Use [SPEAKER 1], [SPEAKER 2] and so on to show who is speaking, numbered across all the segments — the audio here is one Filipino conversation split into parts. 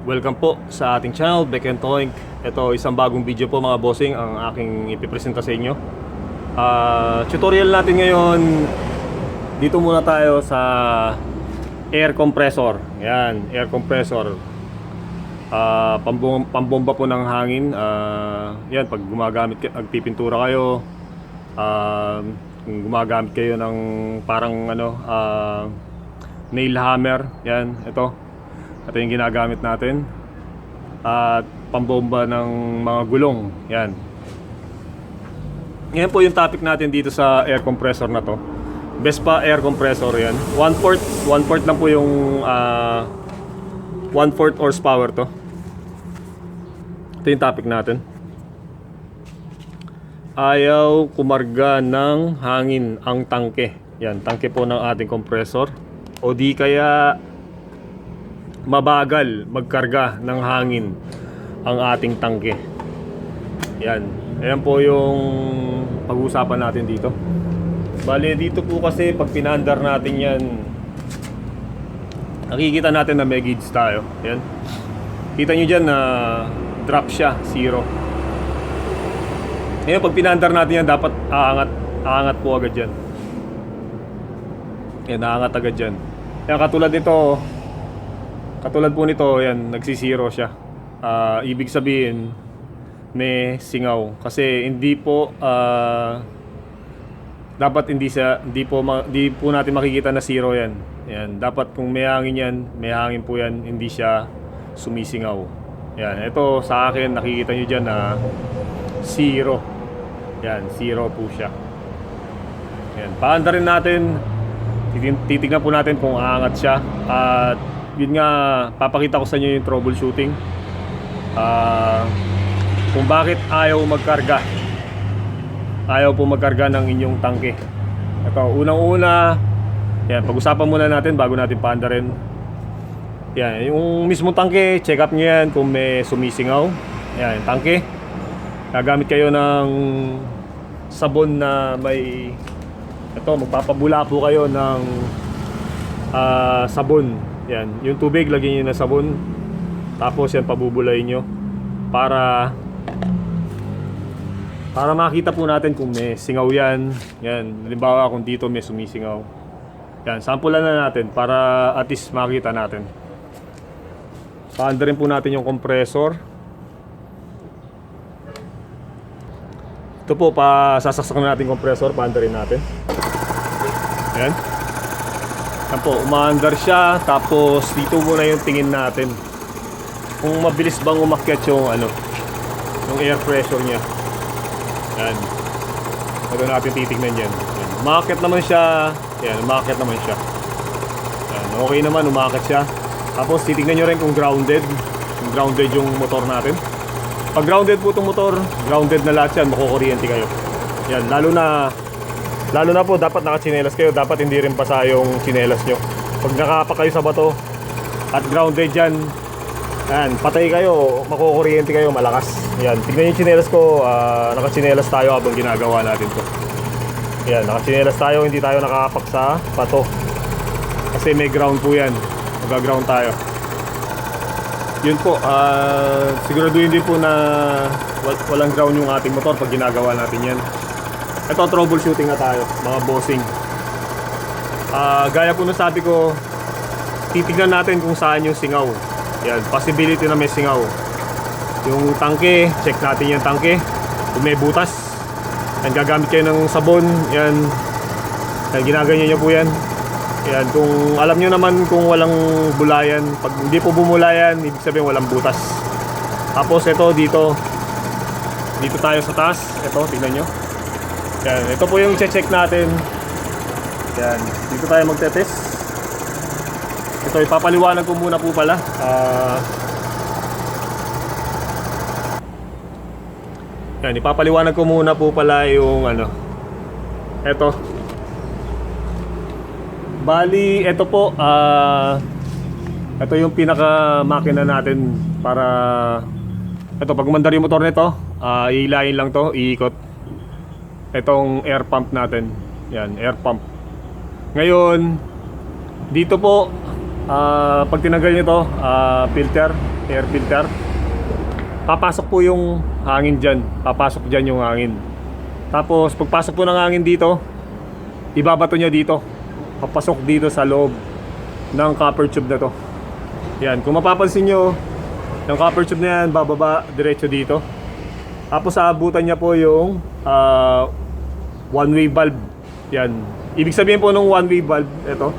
[SPEAKER 1] Welcome po sa ating channel, Beck and Toink. Ito isang bagong video po mga bossing ang aking ipipresenta sa inyo. Ah, tutorial natin ngayon, dito muna tayo sa air compressor. Yan, air compressor. Ah, pambom- pambomba po ng hangin. Ah, yan, pag gumagamit, nagpipintura kayo, ah, kung gumagamit kayo ng parang ano, ah, nail hammer, yan, ito. Ito yung ginagamit natin. At pambomba ng mga gulong, yan. Ngayon po yung topic natin dito sa air compressor na to. Vespa air compressor yan. One fourth, one fourth lang po yung ah, one fourth horsepower to. Ito yung topic natin. Ayaw kumarga ng hangin ang tangke. Yan, tangke po ng ating compressor. O di kaya mabagal magkarga ng hangin ang ating tangke. Yan. Ayan po yung pag-uusapan natin dito. Bale, dito po kasi pag pinandar natin yan, nakikita natin na may gauge tayo. Yan. Kita nyo dyan na drop siya, zero. Ngayon, pag pinandar natin yan, dapat aangat, aangat po agad yan. Yan, aangat agad yan. Kaya katulad nito, katulad po nito, yan, nagsisiro siya. Ah, ibig sabihin, may singaw. Kasi hindi po, ah, dapat hindi sa hindi po ma, hindi po natin makikita na zero yan. Yan, dapat kung may hangin yan, may hangin po yan, hindi siya sumisingaw. Yan, ito sa akin nakikita niyo diyan na zero. Yan, zero po siya. Yan, paanda rin natin. Titignan po natin kung aangat siya. At yun nga, papakita ko sa inyo yung troubleshooting. Ah, kung bakit ayaw magkarga ayaw po magkarga ng inyong tangke. Ito, unang-una, yan, pag-usapan muna natin bago natin paandarin. Yan, yung mismong tangke, check up nyo yan kung may sumisingaw. Yan, yung tangke. Gagamit kayo ng sabon na may ito, magpapabula po kayo ng ah, sabon. Yan, yung tubig, lagyan nyo ng sabon. Tapos yan, pabubulay nyo para para makita po natin kung may singaw yan. Yan, halimbawa kung dito may sumisingaw. Yan, sampulan na natin para at least makita natin. Paanda rin po natin yung compressor. Ito po, pa sasaksakan natin yung compressor, paanda rin natin. Yan. Yan po, umaandar siya, tapos dito muna yung tingin natin. Kung mabilis bang umakyat yung ano, yung air pressure niya. Yan. Ito natin titignan yan. yan. Umakit naman siya. Yan, umakit naman siya. Yan, okay naman, umakit siya. Tapos titignan nyo rin kung grounded. Kung grounded yung motor natin. Pag grounded po itong motor, grounded na lahat yan, makukuryente kayo. Yan, lalo na lalo na po dapat nakachinelas kayo, dapat hindi rin basa yung chinelas nyo. Pag nakapak kayo sa bato at grounded yan, yan, patay kayo, makukuryente kayo, malakas. Yan, tignan yung chinelas ko, ah, nakachinelas tayo habang ginagawa natin to. Yan, nakachinelas tayo, hindi tayo nakapak sa bato. Kasi may ground po yan. Mag-ground tayo. Yun po, ah, siguraduhin din po na wal- walang ground yung ating motor pag ginagawa natin yan. Ito, troubleshooting na tayo, mga bossing. Ah, gaya po nung sabi ko, titignan natin kung saan yung singaw. Yan, possibility na may singaw. Yung tangke, check natin yung tangke. Kung may butas, yan, gagamit kayo ng sabon. Yan, yan ginaganyan nyo po yan. Yan, kung alam nyo naman kung walang bulayan, pag hindi po bumulayan, ibig sabihin walang butas. Tapos ito dito, dito tayo sa taas. Ito, tingnan nyo. Yan, ito po yung check natin. Yan, dito tayo magte-test. Ito, ipapaliwanag ko muna po pala. Ah... yan, ipapaliwanag ko muna po pala yung ano. Ito. Bali, ito po, ah... ito yung pinaka makina natin para ito pag umandar yung motor nito, ah iilayin lang to, iikot. Itong air pump natin. Yan, air pump. Ngayon, dito po, ah, pag tinanggal nyo to, ah, filter, air filter. Papasok po yung hangin dyan. Papasok dyan yung hangin. Tapos pagpasok po ng hangin dito, ibabato niya dito. Papasok dito sa loob ng copper tube na to. Yan, kung mapapansin nyo, yung copper tube na yan, bababa diretso dito. Tapos aabutan niya po yung ah, one-way valve. Yan. Ibig sabihin po ng one-way valve, ito.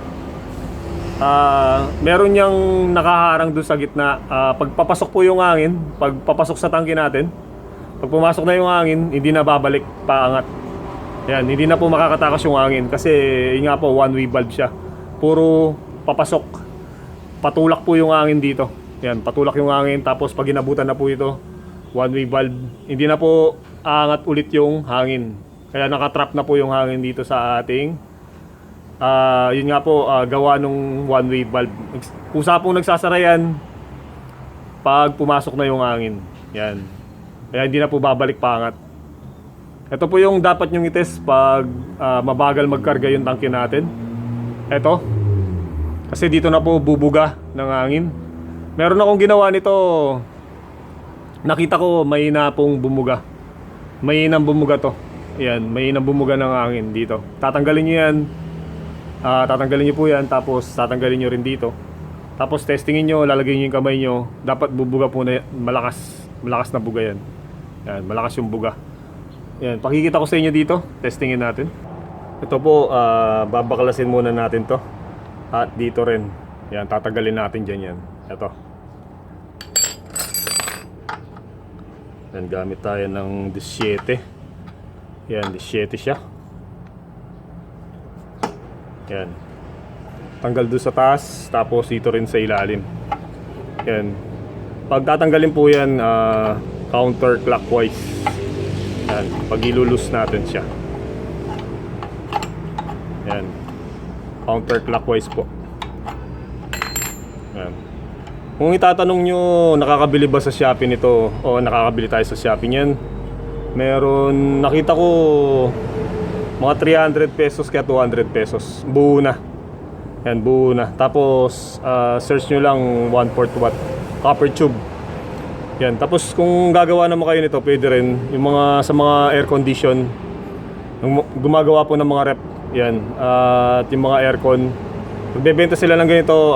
[SPEAKER 1] Ah, meron niyang nakaharang doon sa gitna. Ah, pagpapasok po yung hangin, pagpapasok sa tangke natin, pag pumasok na yung hangin, hindi na babalik paangat. Yan, hindi na po makakatakas yung hangin kasi yun nga po, one-way valve siya. Puro papasok. Patulak po yung hangin dito. Yan, patulak yung hangin tapos pag inabutan na po ito, one-way valve, hindi na po aangat ulit yung hangin. Kaya nakatrap na po yung hangin dito sa ating Ah, yun nga po, ah, gawa nung one-way valve. Nags- Kusa pong nagsasara yan pag pumasok na yung hangin. Yan. Kaya hindi na po babalik pangat. Ito po yung dapat nyong itest pag ah, mabagal magkarga yung tangke natin. Ito. Kasi dito na po bubuga ng hangin. Meron akong ginawa nito. Nakita ko may na pong bumuga. May nang bumuga to. Yan, may nang bumuga ng hangin dito. Tatanggalin nyo yan. Ah, tatanggalin nyo po yan tapos tatanggalin nyo rin dito. Tapos testingin nyo, lalagay nyo yung kamay nyo. Dapat bubuga po na malakas. Malakas na buga yan. Yan, malakas yung buga. Yan, pakikita ko sa inyo dito. Testingin natin. Ito po, ah, babaklasin muna natin to. At dito rin. Yan, tatanggalin natin dyan yan. Ito. Yan, gamit tayo ng 17. Yan, 17 siya. Yan. Tanggal doon sa taas, tapos dito rin sa ilalim. Yan. Pag tatanggalin po yan, ah, counterclockwise. Yan. Pag ilulus natin siya. Yan. Counterclockwise po. Yan. Kung itatanong nyo, nakakabili ba sa Shopee nito? O nakakabili tayo sa Shopee niyan? Meron, nakita ko mga 300 pesos kaya 200 pesos. Buo na. Yan, buo na. Tapos, ah, search nyo lang 1/4 watt copper tube. Yan. Tapos, kung gagawa naman kayo nito, pwede rin. Yung mga, sa mga air condition, gumagawa po ng mga rep. Yan. Ah, at yung mga aircon. Magbebenta sila ng ganito,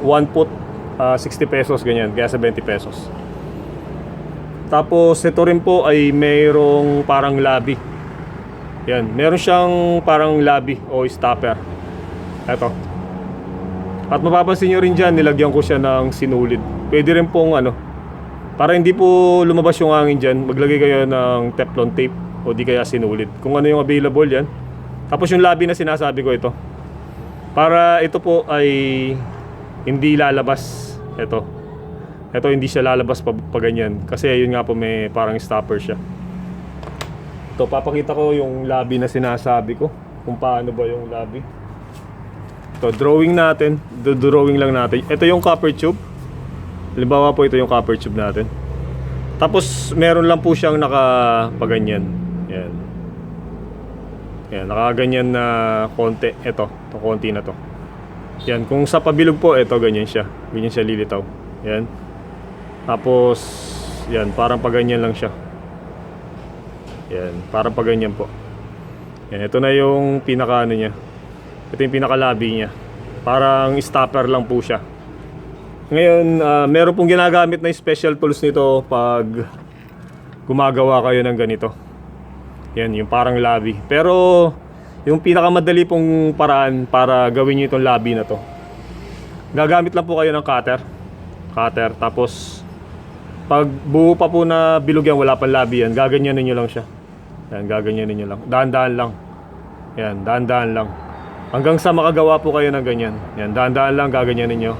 [SPEAKER 1] 1 foot, ah, 60 pesos, ganyan. Kaya sa 20 pesos. Tapos, ito rin po ay mayroong parang labi. Yan, meron siyang parang labi o stopper. Ito. At mapapansin nyo rin dyan, nilagyan ko siya ng sinulid. Pwede rin pong ano, para hindi po lumabas yung hangin dyan, maglagay kayo ng Teflon tape o di kaya sinulid. Kung ano yung available yan. Tapos yung labi na sinasabi ko ito. Para ito po ay hindi lalabas. Ito. Ito hindi siya lalabas pa, pa ganyan. Kasi yun nga po may parang stopper siya. Ito, papakita ko yung labi na sinasabi ko. Kung paano ba yung labi. Ito, drawing natin. Do drawing lang natin. Ito yung copper tube. Halimbawa po ito yung copper tube natin. Tapos meron lang po siyang nakapaganyan. Yan. Yan, nakaganyan na konti. Ito, to konti na to. Yan, kung sa pabilog po, ito ganyan siya. Ganyan siya lilitaw. Yan. Tapos, yan, parang paganyan lang siya. Yan, parang pa ganyan po. Yan, ito na yung pinaka ano niya. Ito yung pinakalabi niya. Parang stopper lang po siya. Ngayon, ah, meron pong ginagamit na special tools nito pag gumagawa kayo ng ganito. Yan, yung parang labi. Pero, yung pinakamadali pong paraan para gawin nyo itong labi na to. Gagamit lang po kayo ng cutter. Cutter. Tapos, pag buo pa po na bilog yan, wala pang labi yan, gaganyanin nyo lang siya. Yan, gaganyanin nyo lang. Daan-daan lang. Yan, daan-daan lang. Hanggang sa makagawa po kayo ng ganyan. Yan, daan-daan lang, gaganyanin nyo.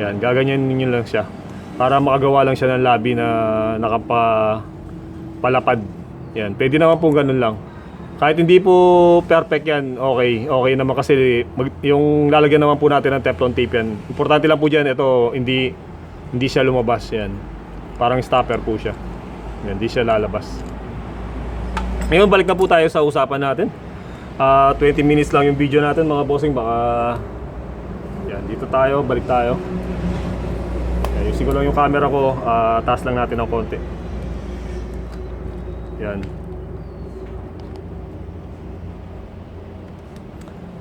[SPEAKER 1] Yan, gaganyanin nyo lang siya. Para makagawa lang siya ng labi na nakapa palapad. Yan, pwede naman po ganun lang. Kahit hindi po perfect yan, okay. Okay naman kasi mag, yung lalagyan naman po natin ng Teflon tape yan. Importante lang po dyan, ito, hindi, hindi siya lumabas yan. Parang stopper po siya. Yan, hindi siya lalabas. Ngayon, balik na po tayo sa usapan natin. Ah, 20 minutes lang yung video natin mga bossing. Baka, yan, dito tayo, balik tayo. Yan, ayusin ko lang yung camera ko, ah, taas lang natin ng konti. Yan.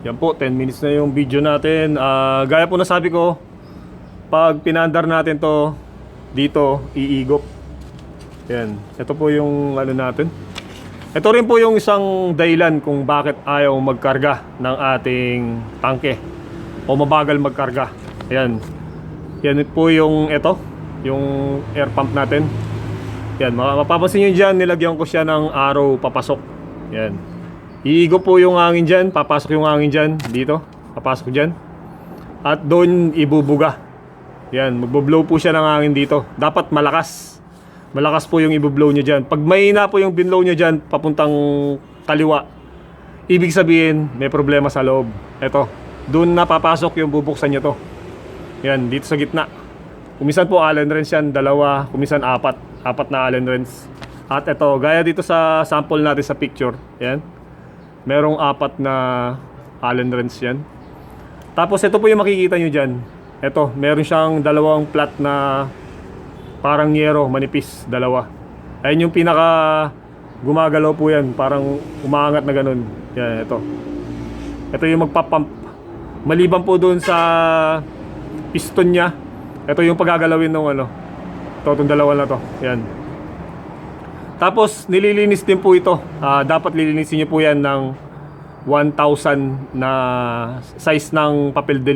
[SPEAKER 1] Yan po, 10 minutes na yung video natin. Ah, gaya po na sabi ko, pag pinandar natin to dito, iigop. Yan. Ito po yung ano natin. Ito rin po yung isang dahilan kung bakit ayaw magkarga ng ating tangke o mabagal magkarga. Ayan. Yan po yung ito, yung air pump natin. Yan, ma- mapapansin nyo dyan, nilagyan ko siya ng arrow papasok. Yan. Iigo po yung hangin dyan, papasok yung hangin dyan, dito, papasok dyan. At doon ibubuga. Yan, magbo-blow po siya ng hangin dito. Dapat malakas. Malakas po yung ibublow nyo dyan. Pag mahina po yung binlow nyo dyan, papuntang kaliwa, ibig sabihin, may problema sa loob. Ito, doon na papasok yung bubuksan nyo to. Yan, dito sa gitna. Kumisan po Allen wrench yan, dalawa, kumisan apat. Apat na Allen wrench. At ito, gaya dito sa sample natin sa picture. Yan. Merong apat na Allen wrench yan. Tapos ito po yung makikita nyo dyan. Ito, meron siyang dalawang flat na parang yero, manipis, dalawa. Ayun yung pinaka gumagalaw po yan, parang umaangat na ganun. Yan, ito. Ito yung magpapump. Maliban po doon sa piston niya, ito yung pagagalawin ng ano. Ito, itong dalawa na to. Yan. Tapos, nililinis din po ito. Ah, dapat lilinisin niyo po yan ng 1,000 na size ng papel de.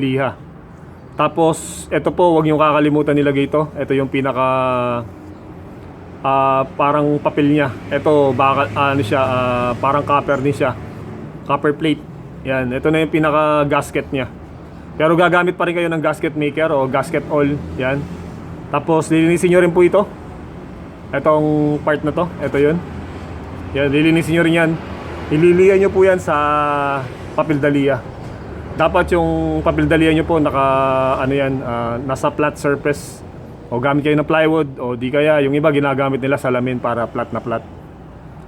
[SPEAKER 1] Tapos, ito po, wag niyo kakalimutan nilagay ito. Ito yung pinaka ah, parang papel niya. Ito, baka, ano siya, ah, parang copper din siya. Copper plate. Yan, ito na yung pinaka gasket niya. Pero gagamit pa rin kayo ng gasket maker o gasket all. Yan. Tapos, lilinisin nyo rin po ito. Itong part na to. Ito yun. Yan, lilinisin nyo rin yan. Ililiyan nyo po yan sa papel dahlia. Dapat yung papel dahlia nyo po naka ano yan, ah, nasa flat surface o gamit kayo ng plywood o di kaya yung iba ginagamit nila salamin para flat na flat.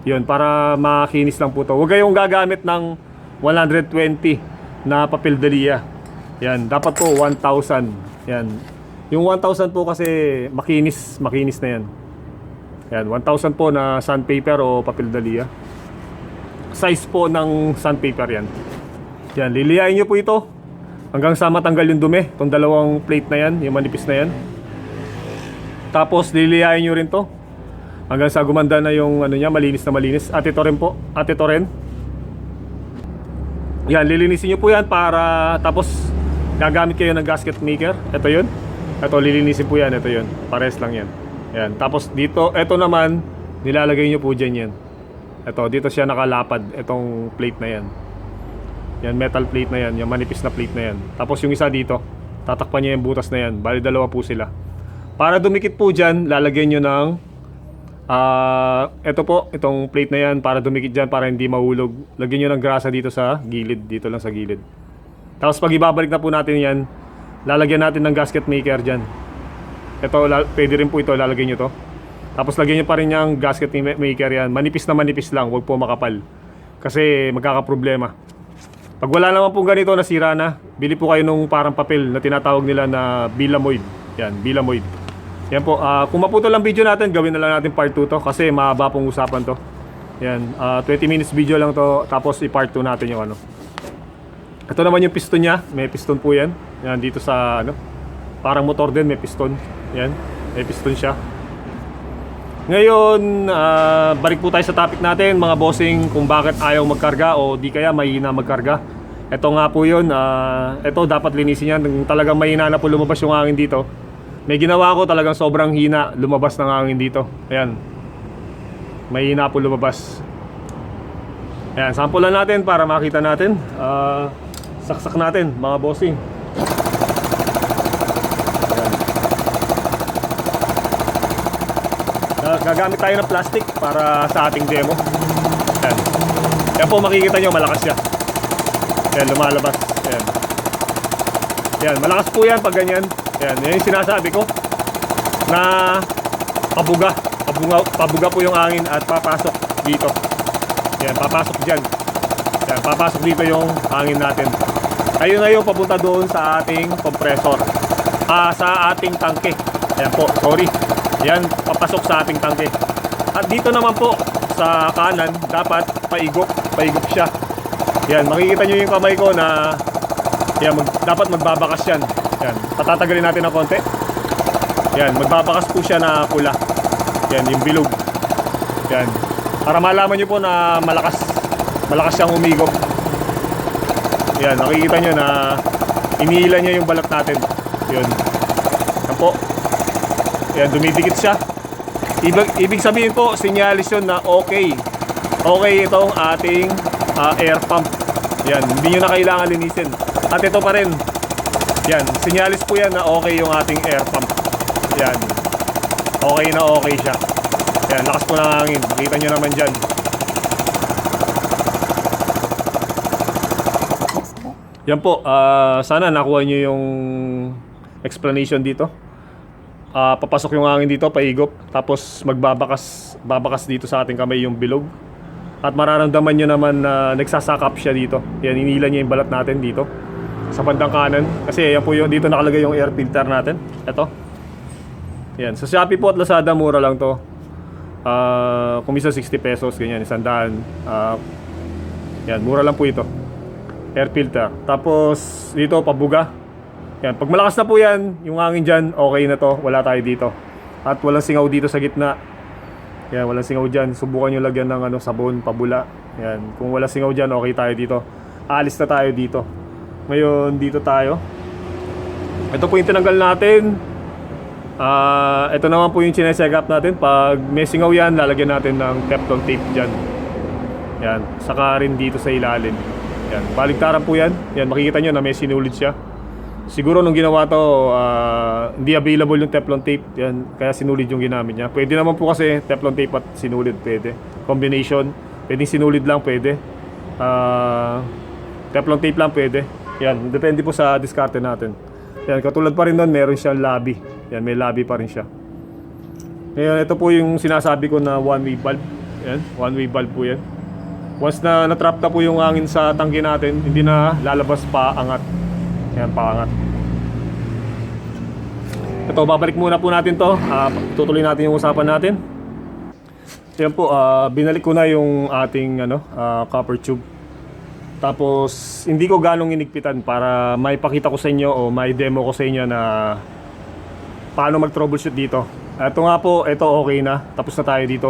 [SPEAKER 1] Yun, para makinis lang po to. Huwag kayong gagamit ng 120 na papel dahlia. Yan, dapat po 1,000. Yan. Yung 1,000 po kasi makinis, makinis na yan. Yan, 1,000 po na sandpaper o papel dahlia. Size po ng sandpaper yan. Yan, liliyain nyo po ito hanggang sa matanggal yung dumi. Itong dalawang plate na yan, yung manipis na yan. Tapos liliyain nyo rin to hanggang sa gumanda na yung ano niya, malinis na malinis. At ito rin po, at ito rin. Yan, lilinisin nyo po yan para tapos gagamit kayo ng gasket maker. Ito yun. Ito, lilinisin po yan. Ito yun. Pares lang yan. Yan. Tapos dito, ito naman, nilalagay nyo po dyan yan. Ito, dito siya nakalapad. Itong plate na yan. Yan, metal plate na yan. Yung manipis na plate na yan. Tapos yung isa dito, tatakpan niya yung butas na yan. Bali, dalawa po sila. Para dumikit po dyan, lalagyan nyo ng Ah, ito po, itong plate na yan para dumikit dyan para hindi mahulog. Lagyan nyo ng grasa dito sa gilid, dito lang sa gilid. Tapos pag ibabalik na po natin yan, lalagyan natin ng gasket maker dyan. Ito, pwede rin po ito, lalagyan nyo to. Tapos lagyan nyo pa rin yung gasket ma- maker yan. Manipis na manipis lang, huwag po makapal. Kasi magkakaproblema. Pag wala naman po ganito, nasira na, bili po kayo nung parang papel na tinatawag nila na bilamoid. Yan, bilamoid. Yan po, ah, kung maputol lang video natin, gawin na lang natin part 2 to kasi mahaba pong usapan to. Yan, ah, 20 minutes video lang to, tapos i-part 2 natin yung ano. Ito naman yung piston niya, may piston po yan. Yan, dito sa ano, parang motor din, may piston. Yan, may piston siya. Ngayon, ah, balik po tayo sa topic natin, mga bossing, kung bakit ayaw magkarga o di kaya mahina magkarga. Ito nga po yun, ah, ito dapat linisin yan. Kung talagang mahina na po lumabas yung hangin dito. May ginawa ko talagang sobrang hina, lumabas ng hangin dito. Ayan. Mahina po lumabas. Ayan, sample lang natin para makita natin. Ah, saksak natin, mga bossing. Gagamit tayo ng plastic para sa ating demo. Yan. Yan po makikita nyo malakas siya. Yan, lumalabas. Yan. Yan, malakas po yan pag ganyan. Yan, yan yung sinasabi ko. Na pabuga. Pabuga, pabuga po yung hangin at papasok dito. Yan, papasok dyan. Yan, papasok dito yung hangin natin. Ayun na yung papunta doon sa ating compressor. Ah, sa ating tangke. Ayan po, sorry. Yan, papasok sa ating tangke. At dito naman po, sa kanan, dapat paigop, paigop siya. Yan, makikita nyo yung kamay ko na yan, mag, dapat magbabakas yan. Yan, patatagalin natin ng konti. Yan, magbabakas po siya na pula. Yan, yung bilog. Yan. Para malaman nyo po na malakas, malakas siyang umigop. Yan, makikita nyo na iniila niya yung balat natin. Yun. Yan po. Yan, dumidikit siya. Ibig, ibig sabihin po, sinyalis yun na okay. Okay itong ating ah, air pump. Yan, hindi nyo na kailangan linisin. At ito pa rin. Yan, sinyalis po yan na okay yung ating air pump. Yan. Okay na okay siya. Yan, lakas po ng hangin. Kita nyo naman dyan. Yan po, ah, sana nakuha nyo yung explanation dito. Ah, papasok yung hangin dito, paigop, tapos magbabakas babakas dito sa ating kamay yung bilog. At mararamdaman nyo naman na nagsasakap siya dito. Yan, inila niya yung balat natin dito. Sa bandang kanan. Kasi yan po yung, dito nakalagay yung air filter natin. Ito. Yan. Sa Shopee po at Lazada, mura lang to. Ah, kung minsan 60 pesos, ganyan, isang daan. Ah, yan, mura lang po ito. Air filter. Tapos, dito, pabuga. Yan, pag malakas na po yan, yung hangin dyan, okay na to. Wala tayo dito. At walang singaw dito sa gitna. Yan, walang singaw dyan. Subukan nyo lagyan ng ano, sabon, pabula. Yan, kung wala singaw dyan, okay tayo dito. Alis na tayo dito. Ngayon, dito tayo. Ito po yung tinanggal natin. Ah, ito naman po yung chinecheck up natin. Pag may singaw yan, lalagyan natin ng Teflon tape dyan. Yan, saka rin dito sa ilalim. Yan, baligtaran po yan. Yan, makikita nyo na may sinulid siya. Siguro nung ginawa to, ah, hindi available yung Teflon tape. Yan, kaya sinulid yung ginamit niya. Pwede naman po kasi Teflon tape at sinulid, pwede. Combination, pwedeng sinulid lang, pwede. Ah, Teflon tape lang, pwede. Yan, depende po sa diskarte natin. Yan, katulad pa rin doon, meron siyang labi. Yan, may labi pa rin siya. Ngayon, ito po yung sinasabi ko na one-way valve. Yan, one-way valve po yan. Once na natrap na po yung hangin sa tangke natin, hindi na lalabas pa angat. Yan, paangat. Ito, babalik muna po natin to. Ah, tutuloy natin yung usapan natin. Yan po, ah, binalik ko na yung ating ano, ah, copper tube. Tapos, hindi ko ganong inigpitan para maipakita ko sa inyo o may demo ko sa inyo na paano mag-troubleshoot dito. Ito nga po, ito okay na. Tapos na tayo dito.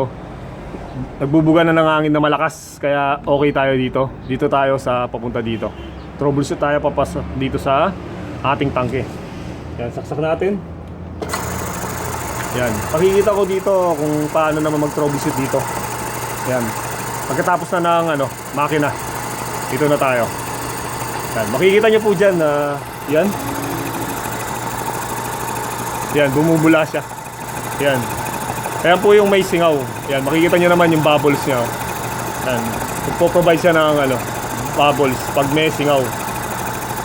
[SPEAKER 1] Nagbubuga na ng hangin na malakas, kaya okay tayo dito. Dito tayo sa papunta dito. Troubleshoot tayo papasok dito sa ating tangke. Yan, saksak natin. Yan. Pakikita ko dito kung paano naman mag-troubleshoot dito. Yan. Pagkatapos na ng ano, makina. Dito na tayo. Yan. Makikita nyo po dyan na yan. Yan, bumubula siya. Yan. Ayan po yung may singaw. Yan, makikita nyo naman yung bubbles niya. Yan. Nagpo-provide siya ng ano, bubbles pag may singaw.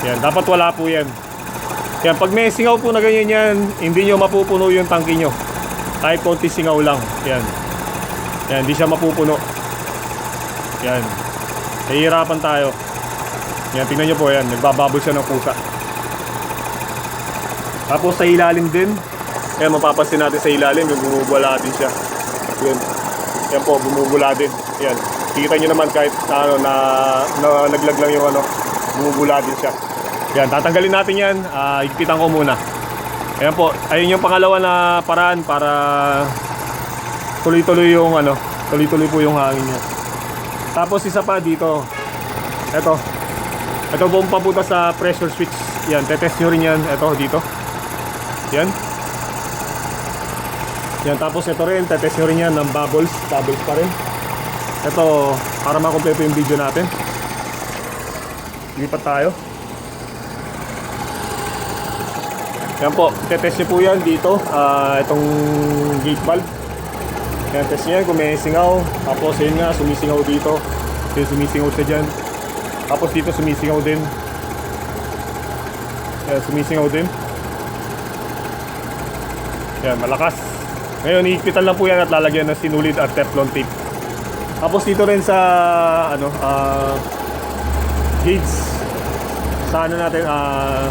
[SPEAKER 1] Yan, dapat wala po yan. Yan, pag may singaw po na ganyan yan, hindi nyo mapupuno yung tangke nyo. Kahit konti singaw lang. Yan. Yan, hindi siya mapupuno. Yan. Nahihirapan tayo. Yan, tingnan nyo po yan. Nagbababol siya ng pusa. Tapos sa ilalim din. Yan, mapapansin natin sa ilalim, yung bumubula din siya. Yun. Yan po, bumubula din. Yan. Kita nyo naman kahit ano, na, na naglag lang yung ano, bumubula din siya. Yan, tatanggalin natin yan. Ah, higpitan ko muna. Ayan po, ayun yung pangalawa na paraan para tuloy-tuloy yung ano, tuloy-tuloy po yung hangin niya. Tapos isa pa dito. Ito. Ito po papunta sa pressure switch. Yan, tetest nyo rin yan. Ito, dito. Yan. Yan, tapos ito rin, tetest nyo rin yan ng bubbles. Bubbles pa rin. Ito, para makompleto yung video natin. Lipat tayo. Yan po, tetest po yan dito. Ah, itong gate valve. Yan, test nyo kung may singaw. Tapos yun nga, sumisingaw dito. Yung sumisingaw siya dyan. Tapos dito sumisingaw din. Yan, sumisingaw din. Yan, malakas. Ngayon, iikpitan lang po yan at lalagyan ng sinulid at teflon tape. Tapos dito rin sa, ano, ah, gauge. Sa ano natin, ah,